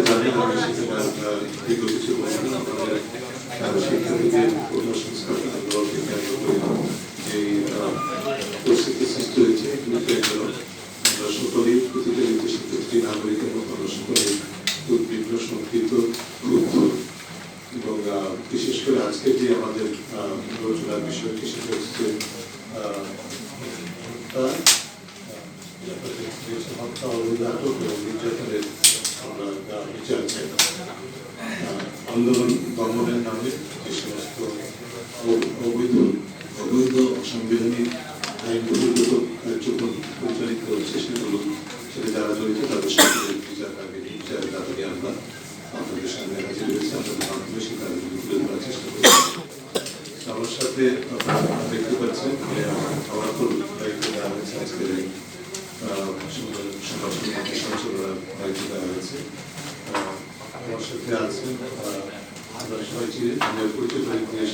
করে যে পরিস্থিতি সৃষ্টি হয়েছে এগুলোকে যেন আমরা সকলেই প্রতিটা শিক্ষার্থী এবং বিশেষ করে যে আমাদের আলোচনার বিষয়টি সেটা হচ্ছে হত্যা, এবং নির্যাতনের আহ, আন্দোলন দমনের নামে যে সমস্ত অবৈধ অবৈধ অসাংবিধানিক আইন বহির্ভূত কার্যক্রম পরিচালিত হচ্ছে সেগুলো সেটা যারা জড়িত তাদের সকলের বিচার দাবি বিচার দাবি আমরা আপনাদের সামনে হাজির হয়েছে আপনাদের মাধ্যমে সে কাজগুলো তুলে ধরার চেষ্টা করছি আমার সাথে আপনারা দেখতে পাচ্ছেন আমার তো দায়িত্ব দেওয়া হয়েছে আজকের এই সমাজের সঞ্চালনার দায়িত্ব দেওয়া হয়েছে আহ, আমার সাথে আছেন আমরা সবাই চিনি আমি পরিচয় করে দিয়ে